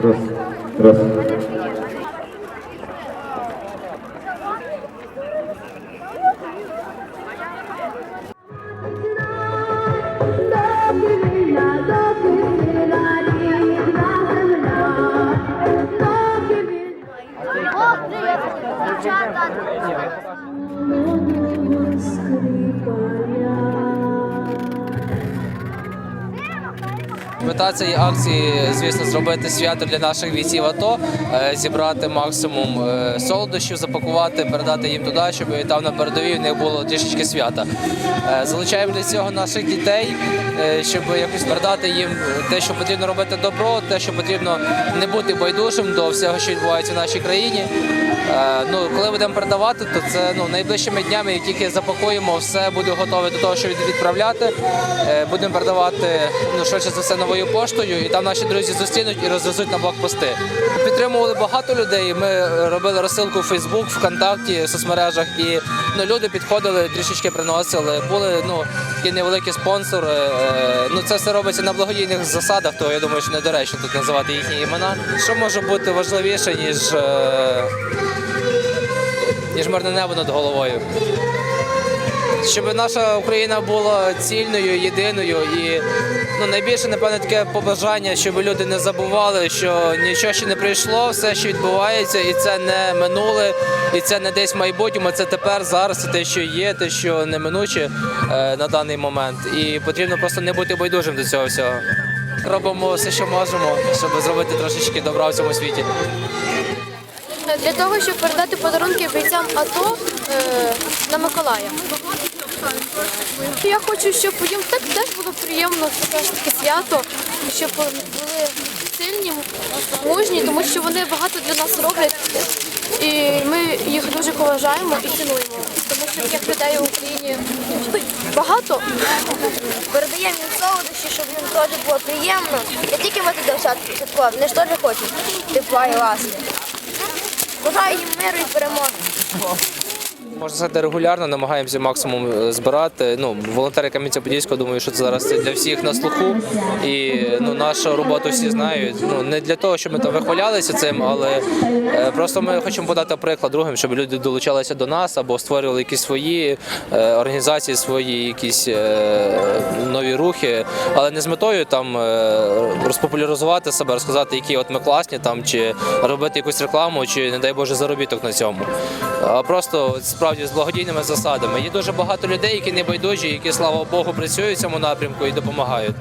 Раз, раз. Дівчата, скрипаля. Мета цієї акції, звісно, зробити свято для наших бійців АТО, е, зібрати максимум е, солодощів, запакувати, передати їм туди, щоб там на передовій в них було трішечки свята. Е, Залучаємо для цього наших дітей, щоб якось передати їм те, що потрібно робити добро, те, що потрібно не бути байдужим до всього, що відбувається в нашій країні. Ну, коли будемо передавати, то це ну найближчими днями, як тільки запакуємо, все буде готове до того, щоб відправляти. Будемо передавати ну швидше за все новою поштою, і там наші друзі зустрінуть і розвезуть на блокпости. Підтримували багато людей. Ми робили розсилку в Фейсбук, ВКонтакті, в соцмережах, і ну люди підходили, трішечки приносили. Були ну такі невеликі спонсори. Е, Ну це все робиться на благодійних засадах, то я думаю, що недоречно тут називати їхні імена. Що може бути важливіше ніж. е, ніж мирне небо над головою. Щоб наша Україна була цільною, єдиною і ну, найбільше, напевно, таке побажання, щоб люди не забували, що нічого ще не прийшло, все, що відбувається, і це не минуле, і це не десь в майбутньому, це тепер, зараз, те, що є, те, що неминуче е, на даний момент. І потрібно просто не бути байдужим до цього всього. Робимо все, що можемо, щоб зробити трошечки добра в цьому світі. Для того, щоб передати подарунки бійцям АТО е, на Миколая. Я хочу, щоб їм так теж було приємно таки свято, щоб були сильні, мужні, тому що вони багато для нас роблять. І ми їх дуже поважаємо і цінуємо. Тому що таких людей в Україні багато. Передаємо їм солодощі, щоб їм теж було приємно. Не тільки ми туди святкувати, вони ж теж хочуть тепла і ласки. Бажаю їм миру і перемоги. Можна сказати, регулярно намагаємося максимум е, збирати. Ну, волонтери Кам'янця-Подільського, думаю, що це зараз це для всіх на слуху. І ну, нашу роботу всі знають. Ну, не для того, щоб ми там вихвалялися цим, але е, просто ми хочемо подати приклад другим, щоб люди долучалися до нас або створювали якісь свої е, організації, свої якісь нові рухи, але не з метою там розпопуляризувати себе, розказати, які от ми класні там, чи робити якусь рекламу, чи не дай Боже заробіток на цьому. Просто справді з благодійними засадами. Є дуже багато людей, які не байдужі, які слава Богу працюють в цьому напрямку і допомагають.